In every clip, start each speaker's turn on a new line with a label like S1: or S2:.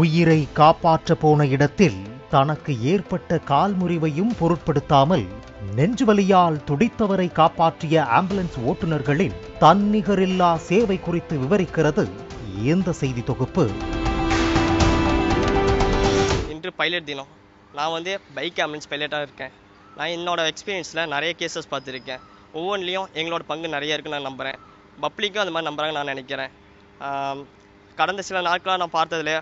S1: உயிரை காப்பாற்ற போன இடத்தில் தனக்கு ஏற்பட்ட கால் முறிவையும் பொருட்படுத்தாமல் நெஞ்சுவலியால் துடித்தவரை காப்பாற்றிய ஆம்புலன்ஸ் ஓட்டுநர்களின் தன்னிகரில்லா சேவை குறித்து விவரிக்கிறது இந்த செய்தி தொகுப்பு.
S2: இன்று பைலட் தினம். நான் வந்து பைக் ஆம்புலன்ஸ் பைலட்டாக இருக்கேன். நான் என்னோட எக்ஸ்பீரியன்ஸில் நிறைய கேசஸ் பார்த்துருக்கேன். ஒவ்வொன்றிலையும் எங்களோட பங்கு நிறைய இருக்குன்னு நான் நம்புகிறேன் பப்ளிக்கும் அந்த மாதிரி நம்புகிறாங்க நான் நினைக்கிறேன். கடந்த சில நாட்களாக நான் பார்த்ததுல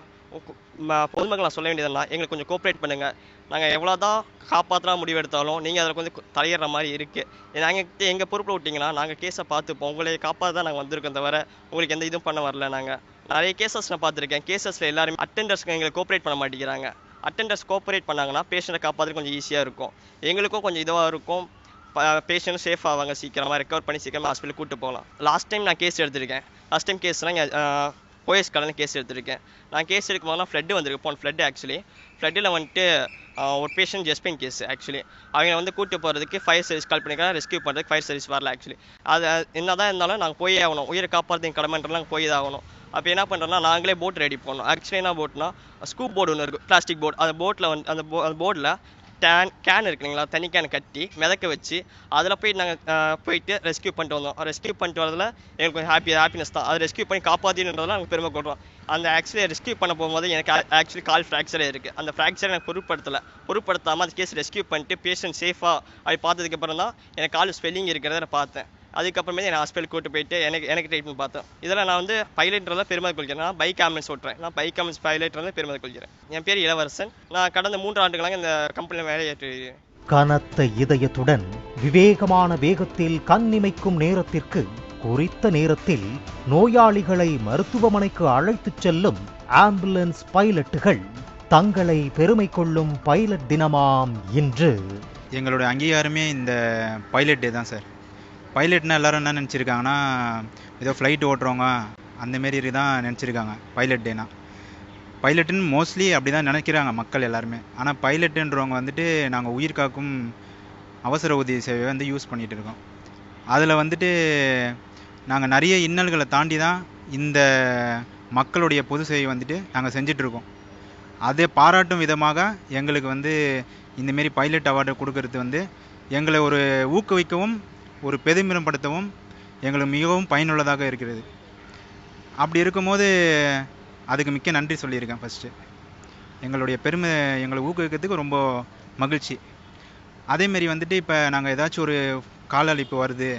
S2: பொதுமக்கள் நான் சொல்ல வேண்டியதெல்லாம் எங்களுக்கு கொஞ்சம் கோஆப்ரேட் பண்ணுங்கள் நாங்கள் எவ்வளோ தான் காப்பாற்றலாம் முடிவு எடுத்தாலும் நீங்கள் அதில் கொஞ்சம் தலையிடுற மாதிரி இருக்குது நாங்கள் எங்கள் பொறுப்பில் விட்டிங்கன்னா நாங்கள் கேஸை பார்த்துப்போம். உங்களை காப்பாற்ற தான் நாங்கள் வந்திருக்கோம் தவிர உங்களுக்கு எந்த இதுவும் பண்ண வரல நாங்கள் நிறைய கேசஸ் நான் பார்த்துருக்கேன். கேசஸில் எல்லாருமே அட்டெண்டர்ஸ்க்கு எங்களுக்கு கோஆப்ரேட் பண்ண மாட்டேங்கிறாங்க. அட்டெண்டர்ஸ் கோஆப்ரேட் பண்ணாங்கன்னா பேஷண்ட்டை காப்பாற்று கொஞ்சம் ஈஸியாக இருக்கும். எங்களுக்கும் கொஞ்சம் இதுவாக இருக்கும். பேஷண்ட் சேஃப் ஆவாங்க சீக்கிரமாக ரெக்கவர் பண்ணி சீக்கிரமாக ஹாஸ்பிட்டல் கூட்டு போகலாம். லாஸ்ட் டைம் நான் கேஸ் எடுத்திருக்கேன். லாஸ்ட் டைம் கேஸ்னால் ஓஎஸ் போயஸ் கேஸ் எடுத்திருக்கேன். நான் கேஸ் எடுக்கும் போதெல்லாம் ஃப்ளட்டு வந்திருக்கு. போன ஃப்ளட் ஆக்சுவலி ஃப்ளட்டில் வந்துட்டு ஒரு பேஷண்ட் ஜெஸ்பின் கேஸ் ஆக்சுவலி அவங்க வந்து கூட்டு போகிறதுக்கு ஃபயர் சர்வீஸ் கால் பண்ணிக்கலாம். ரெஸ்கியூ பண்ணுறதுக்கு ஃபயர் சர்வீஸ் வரல ஆக்சுவலி அது என்ன தான் இருந்தாலும் நாங்கள் போயே ஆகணும். உயிரை காப்பாற்றுறதுக்கு கடமைன்றலாம் போய் தான் ஆகணும். அப்போ என்ன பண்ணுறோம்னா நாங்களே போட் ரெடி பண்ணோம். ஆக்சுவலி என்ன போட்னா ஸ்கூப் போர்டு ஒன்று இருக்குது பிளாஸ்டிக் போர்டு அந்த போட்டில் வந்து அந்த போ அந்த போர்டில் டேன் கேன் இருக்குங்களா தண்ணி கேன் கட்டி மிதக்க வச்சு அதில் போய் நாங்கள் போயிட்டு ரெஸ்கியூ பண்ணிட்டு வந்தோம். ரெஸ்க்யூ பண்ணிட்டு வரதில் எங்களுக்கு கொஞ்சம் ஹாப்பி ஹாப்பினஸ் தான். அதை ரெஸ்க்யூ பண்ணி காப்பாற்றின்றதுல நாங்கள் பெருமை கொள்கிறோம் அந்த ஆக்சுவலி ரெஸ்கியூ பண்ண போகும்போது எனக்கு ஆக்சுவலி கால் ஃப்ராக்சரே இருக்குது அந்த ஃப்ராக்சர் எனக்கு பொருட்படுத்தலை. பொருட்படுத்தாமல் அந்த கேஸ் ரெஸ்க்யூ பண்ணிட்டு பேஷண்ட் சேஃபாக அப்படி பார்த்ததுக்கப்புறம் தான் எனக்கு கால் ஸ்வெல்லிங் இருக்கிறத நான் பார்த்தேன். அதுக்கப்புறமே நான் ஹாஸ்பிட்டல் கூட்டு போயிட்டு எனக்கு எனக்கு ட்ரீட்மெண்ட் பார்த்தேன். இதில் நான் வந்து பைலட்ன்றத பெருமை கொள்கிறேன். நான் பைக் ஆம்புலன்ஸ் ஓட்டுறேன். நான் பைக் ஆம்புலன்ஸ் பைலட்ன்றத பெருமை கொள்கிறேன். என் பேர் இளவரசன். நான் கடந்த மூன்று ஆண்டுகளாக இந்த கம்பெனியில் வேலையேற்று
S1: கனத்த இதயத்துடன் விவேகமான வேகத்தில் கண்ணிமைக்கும் நேரத்திற்கு குறித்த நேரத்தில் நோயாளிகளை மருத்துவமனைக்கு அழைத்துச் செல்லும் ஆம்புலன்ஸ் பைலட்டுகள் தங்களை பெருமை கொள்ளும் பைலட் தினமாம் இன்று.
S3: எங்களோட அங்கீகாரமே இந்த பைலட் டே தான் சார் பைலட்னால் எல்லோரும் என்ன நினச்சிருக்காங்கன்னா ஏதோ ஃப்ளைட் ஓட்டுறவங்க அந்தமாரி தான் நினச்சிருக்காங்க பைலட் டேனா பைலட்டுன்னு மோஸ்ட்லி அப்படி தான் நினைக்கிறாங்க மக்கள் எல்லாருமே. ஆனால் பைலட்டுன்றவங்க வந்துட்டு நாங்கள் உயிர் காக்கும் அவசர உதவி சேவையை வந்து யூஸ் பண்ணிகிட்டு இருக்கோம். அதில் வந்துட்டு நாங்கள் நிறைய இன்னல்களை தாண்டி தான் இந்த மக்களுடைய பொது சேவை வந்துட்டு நாங்கள் செஞ்சிட்ருக்கோம் அதை பாராட்டும் விதமாக எங்களுக்கு வந்து இந்தமாரி பைலட் அவார்டு கொடுக்கறது வந்து எங்களை ஒரு ஊக்குவிக்கவும் ஒரு பெருமிதப்படுத்தவும் எங்களுக்கு மிகவும் பயனுள்ளதாக இருக்கிறது. அப்படி இருக்கும்போது அதுக்கு மிக்க நன்றி சொல்லியிருக்கேன் ஃபஸ்ட்டு எங்களுடைய பெருமை எங்களை ஊக்குவிக்கிறதுக்கு ரொம்ப மகிழ்ச்சி. அதேமாரி வந்துட்டு இப்போ நாங்கள் ஏதாச்சும் ஒரு கால அழிப்பு வருது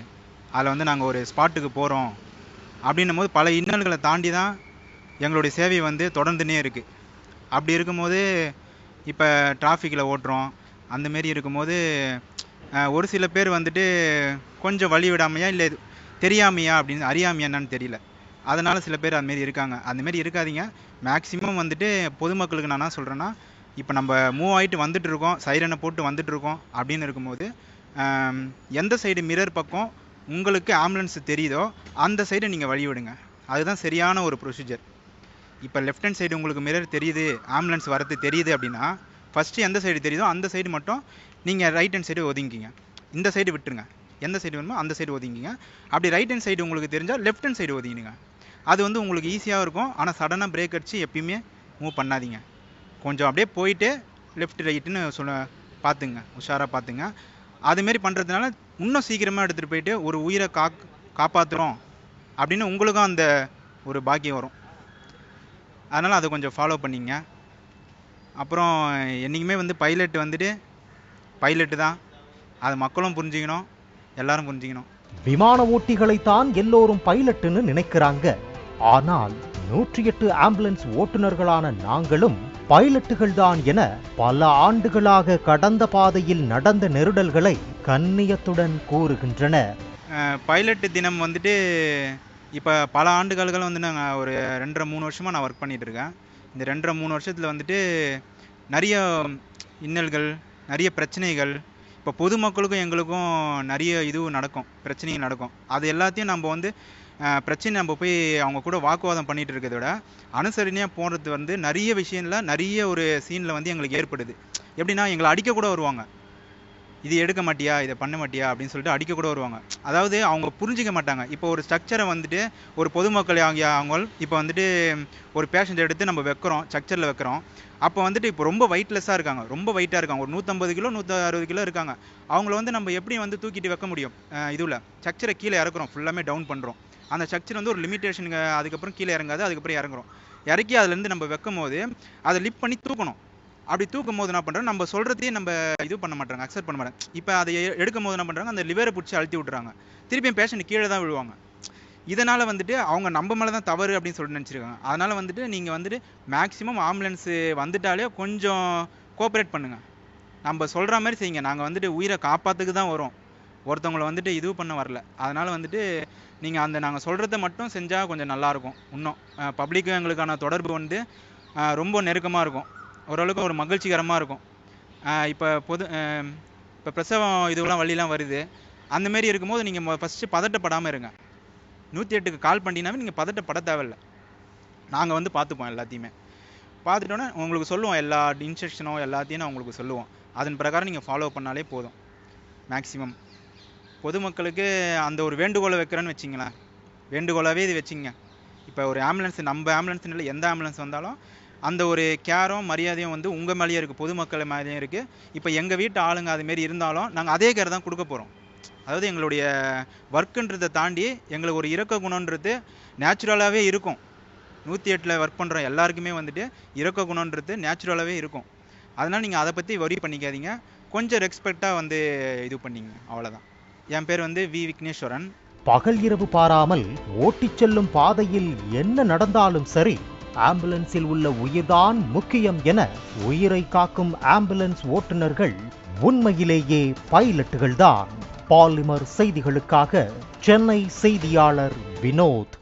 S3: அதில் வந்து நாங்கள் ஒரு ஸ்பாட்டுக்கு போகிறோம் அப்படின்னும் போது பல இன்னல்களை தாண்டி தான் எங்களுடைய சேவை வந்து தொடர்ந்துனே இருக்குது அப்படி இருக்கும்போது இப்போ டிராஃபிக்கில் ஓட்டுறோம் அந்தமாரி இருக்கும்போது ஒரு சில பேர் வந்துட்டு கொஞ்சம் வழி விடாமையா இல்லை தெரியாமையா அப்படின்னு அறியாமையா என்னன்னு தெரியல. அதனால் சில பேர் அதுமாரி இருக்காங்க. அந்தமாரி இருக்காதீங்க. மேக்ஸிமம் வந்துட்டு பொதுமக்களுக்கு நான் என்ன சொல்கிறேன்னா இப்போ நம்ம மூவ் ஆகிட்டு வந்துட்டு இருக்கோம் சைரனை போட்டு வந்துட்டு இருக்கோம் அப்படின்னு இருக்கும்போது எந்த சைடு மிரர் பக்கம் உங்களுக்கு ஆம்புலன்ஸ் தெரியுதோ அந்த சைடு நீங்கள் வழி விடுங்க. அதுதான் சரியான ஒரு ப்ரொசீஜர் இப்போ லெஃப்ட் ஹேண்ட் சைடு உங்களுக்கு மிரர் தெரியுது ஆம்புலன்ஸ் வரது தெரியுது அப்படின்னா ஃபஸ்ட்டு எந்த சைடு தெரியுதோ அந்த சைடு மட்டும் நீங்கள் ரைட் ஹேண்ட் சைடு ஒதுங்கிக்கிங்க. இந்த சைடு விட்டுருங்க. எந்த சைடு வேணுமோ அந்த சைடு ஒதுங்கிங்க அப்படி ரைட் ஹேண்ட் சைடு உங்களுக்கு தெரிஞ்சால் லெஃப்ட் ஹேண்ட் சைடு ஒதுங்கிடுங்க அது வந்து உங்களுக்கு ஈஸியாக இருக்கும். ஆனால் சடனாக பிரேக் அடித்து எப்பயுமே மூவ் பண்ணாதீங்க. கொஞ்சம் அப்படியே போயிட்டு லெஃப்ட் ரைட்டுன்னு சொல்ல பார்த்துங்க. உஷாராக பார்த்துங்க. அதுமாரி பண்ணுறதுனால இன்னும் சீக்கிரமாக எடுத்துகிட்டு போயிட்டு ஒரு உயிரை காக் காப்பாற்றுறோம் அப்படின்னு உங்களுக்கும் அந்த ஒரு பாக்கியம் வரும். அதனால் அதை கொஞ்சம் ஃபாலோ பண்ணிங்க. அப்புறம் என்றைக்குமே வந்து பைலட் வந்துட்டு பைலட்டு தான். அது மக்களும் புரிஞ்சுக்கணும் எல்லாரும் புரிஞ்சுக்கணும்.
S1: விமான ஓட்டிகளைத்தான் எல்லோரும் பைலட்டுன்னு நினைக்கிறாங்க. ஆனால் நூற்றி எட்டு ஆம்புலன்ஸ் ஓட்டுநர்களான நாங்களும் பைலட்டுகள் தான் என பல ஆண்டுகளாக கடந்த பாதையில் நடந்த நெருடல்களை கண்ணியத்துடன் கூறுகின்றன
S3: பைலட் தினம் வந்துட்டு இப்போ பல ஆண்டுகால்கள் வந்து நாங்கள் ஒரு ரெண்டரை மூணு வருஷமாக நான் ஒர்க் பண்ணிட்டு இருக்கேன். இந்த ரெண்டரை மூணு வருஷத்தில் வந்துட்டு நிறைய இன்னல்கள் நிறைய பிரச்சனைகள் இப்போ பொதுமக்களுக்கும் எங்களுக்கும் நிறைய இது நடக்கும் பிரச்சனைகள் நடக்கும். அது எல்லாத்தையும் நம்ம வந்து பிரச்சனை நம்ம போய் அவங்க கூட வாக்குவாதம் பண்ணிகிட்டு இருக்கிறத விட அனுசரணையாக போகிறது வந்து நிறைய விஷயங்களில் நிறைய ஒரு சீனில் வந்து எங்களுக்கு ஏற்படுது. எப்படின்னா எங்களை அடிக்க கூட வருவாங்க. இது எடுக்க மாட்டியா இதை பண்ண மாட்டியா அப்படின்னு சொல்லிட்டு அடிக்க கூட வருவாங்க. அதாவது அவங்க புரிஞ்சிக்க மாட்டாங்க. இப்போ ஒரு ஸ்ட்ரக்சரை வந்துட்டு ஒரு பொதுமக்கள் ஆகிய அவங்க இப்போ வந்துட்டு ஒரு பேஷண்ட் எடுத்து நம்ம வைக்கிறோம் ஸ்ட்ரக்சரில் வைக்கிறோம். அப்போ வந்துட்டு இப்போ ரொம்ப வெயிட்லெஸ்ஸாக இருக்காங்க. ரொம்ப வெயிட்டாக இருக்காங்க. ஒரு நூற்றம்பது கிலோ நூற்றி அறுபது கிலோ இருக்காங்க. அவங்கள வந்து நம்ம எப்படி வந்து தூக்கிட்டு வைக்க முடியும்? இதுவில் ஸ்ட்ரக்சரை கீழே இறக்குறோம். ஃபுல்லாமே டவுன் பண்ணுறோம் அந்த ஸ்ட்ரக்சர் வந்து ஒரு லிமிட்டேஷனுக்கு அதுக்கப்புறம் கீழே இறங்காது அதுக்கப்புறம் இறங்குறோம். இறக்கி அதுலேருந்து நம்ம வைக்கும் போது அதை லிப் பண்ணி தூக்கணும். அப்படி தூக்கும் போது என்ன பண்ணுறோம் நம்ம சொல்கிறதையே நம்ம இது பண்ண மாட்டாங்க அக்செப்ட் பண்ண மாட்டாங்க இப்போ அதை எ- எடுக்கும் போது என்ன பண்ணுறாங்க அந்த லிவரை பிடிச்சி அழுத்தி விட்றாங்க திருப்பியும் பேஷண்ட் கீழே தான் விழுவாங்க. இதனால் வந்துட்டு அவங்க நம்ம மேலே தான் தவறு அப்படின்னு சொல்லிட்டு நினச்சிருக்காங்க. அதனால் வந்துட்டு நீங்கள் வந்துட்டு மேக்ஸிமம் ஆம்புலன்ஸு வந்துட்டாலே கொஞ்சம் கோஆப்ரேட் பண்ணுங்கள் நம்ம சொல்கிற மாதிரி செய்யுங்க. நாங்கள் வந்துட்டு உயிரை காப்பாற்றுக்கு தான் வரோம். ஒருத்தவங்கள வந்துட்டு இது பண்ண வரல. அதனால் வந்துட்டு நீங்கள் அந்த நாங்கள் சொல்கிறத மட்டும் செஞ்சால் கொஞ்சம் நல்லாயிருக்கும் இன்னும் பப்ளிக்கும் எங்களுக்கான தொடர்பு வந்து ரொம்ப நெருக்கமாக இருக்கும். ஓரளவுக்கு ஒரு மகிழ்ச்சிகரமாக இருக்கும். இப்போ பொது இப்போ பிரசவம் இதுவெல்லாம் வழிலாம் வருது. அந்தமாரி இருக்கும்போது நீங்கள் ஃபஸ்ட்டு பதட்டப்படாமல் இருங்க. நூற்றி எட்டுக்கு கால் பண்ணினாவே நீங்கள் பதட்டப்பட தேவையில்ல. நாங்கள் வந்து பார்த்துப்போம் எல்லாத்தையுமே. பார்த்துட்டோன்னே உங்களுக்கு சொல்லுவோம் எல்லா இன்ஸ்ட்ரக்ஷனும் எல்லாத்தையும் நான் உங்களுக்கு சொல்லுவோம். அதன் பிரகாரம் நீங்கள் ஃபாலோ பண்ணாலே போதும். மேக்ஸிமம் பொதுமக்களுக்கு அந்த ஒரு வேண்டுகோளை வைக்கிறேன்னு வச்சிங்களேன். வேண்டுகோளாகவே இது வச்சிங்க. இப்போ ஒரு ஆம்புலன்ஸ் நம்ம ஆம்புலன்ஸ் இல்லை எந்த ஆம்புலன்ஸ் வந்தாலும் அந்த ஒரு கேரும் மரியாதையும் வந்து உங்கள் மேலேயும் இருக்குது பொதுமக்கள் மேலேயும் இருக்குது இப்போ எங்கள் வீட்டு ஆளுங்க அதுமாரி இருந்தாலும் நாங்கள் அதே கேர் தான் கொடுக்க போகிறோம் அதாவது எங்களுடைய ஒர்க்குன்றதை தாண்டி எங்களுக்கு ஒரு இரக்க குணன்றது நேச்சுரலாகவே இருக்கும். நூற்றி எட்டில் ஒர்க் பண்ணுற எல்லாருக்குமே வந்துட்டு இரக்க குணன்றது நேச்சுரலாகவே இருக்கும். அதனால் நீங்கள் அதை பற்றி வரி பண்ணிக்காதீங்க. கொஞ்சம் ரெஸ்பெக்டாக வந்து இது பண்ணிங்க அவ்வளோதான் என் பேர் வந்து வி. விக்னேஸ்வரன்.
S1: பகல் இரவு பாராமல் ஓட்டிச் செல்லும் பாதையில் என்ன நடந்தாலும் சரி ஆம்புலன்ஸில் உள்ள உயிர்தான் முக்கியம் என உயிரை காக்கும் ஆம்புலன்ஸ் ஓட்டுநர்கள் உண்மையிலேயே பைலட்டுகள்தான். பாலிமர் செய்திகளுக்காக சென்னை செய்தியாளர் வினோத்.